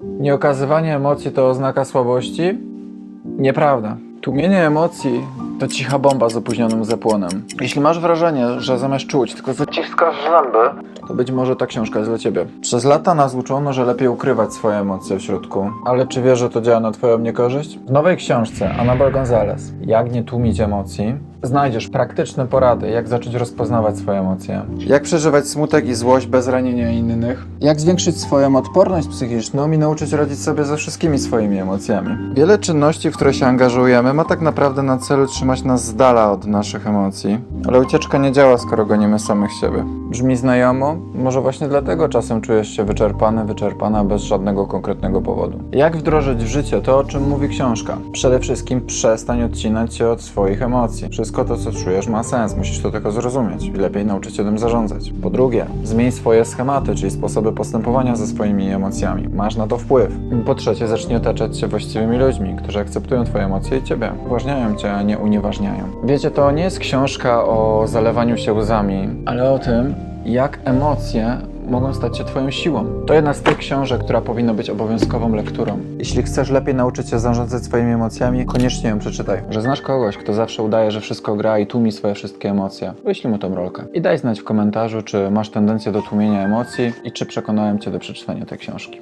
Nieokazywanie emocji to oznaka słabości? Nieprawda. Tłumienie emocji to cicha bomba z opóźnionym zapłonem. Jeśli masz wrażenie, że zamiast czuć, tylko zaciskasz zęby, to być może ta książka jest dla ciebie. Przez lata nas uczono, że lepiej ukrywać swoje emocje w środku. Ale czy wiesz, że to działa na twoją niekorzyść? W nowej książce Anabel Gonzalez Jak nie tłumić emocji znajdziesz praktyczne porady, jak zacząć rozpoznawać swoje emocje. Jak przeżywać smutek i złość bez ranienia innych. Jak zwiększyć swoją odporność psychiczną i nauczyć radzić sobie ze wszystkimi swoimi emocjami. Wiele czynności, w które się angażujemy, ma tak naprawdę na celu trzymać nas z dala od naszych emocji. Ale ucieczka nie działa, skoro gonimy samych siebie. Brzmi znajomo? Może właśnie dlatego czasem czujesz się wyczerpany, wyczerpana bez żadnego konkretnego powodu. Jak wdrożyć w życie to, o czym mówi książka? Przede wszystkim przestań odcinać się od swoich emocji. Wszystko to, co czujesz, ma sens. Musisz to tylko zrozumieć i lepiej nauczyć się tym zarządzać. Po drugie, zmień swoje schematy, czyli sposoby postępowania ze swoimi emocjami. Masz na to wpływ. Po trzecie, zacznij otaczać się właściwymi ludźmi, którzy akceptują Twoje emocje i Ciebie. Uważniają Cię, a nie unieważniają. Wiecie, to nie jest książka o zalewaniu się łzami, ale o tym, jak emocje mogą stać się Twoją siłą. To jedna z tych książek, która powinna być obowiązkową lekturą. Jeśli chcesz lepiej nauczyć się zarządzać swoimi emocjami, koniecznie ją przeczytaj. Że znasz kogoś, kto zawsze udaje, że wszystko gra i tłumi swoje wszystkie emocje, wyślij mu tą rolkę. I daj znać w komentarzu, czy masz tendencję do tłumienia emocji i czy przekonałem Cię do przeczytania tej książki.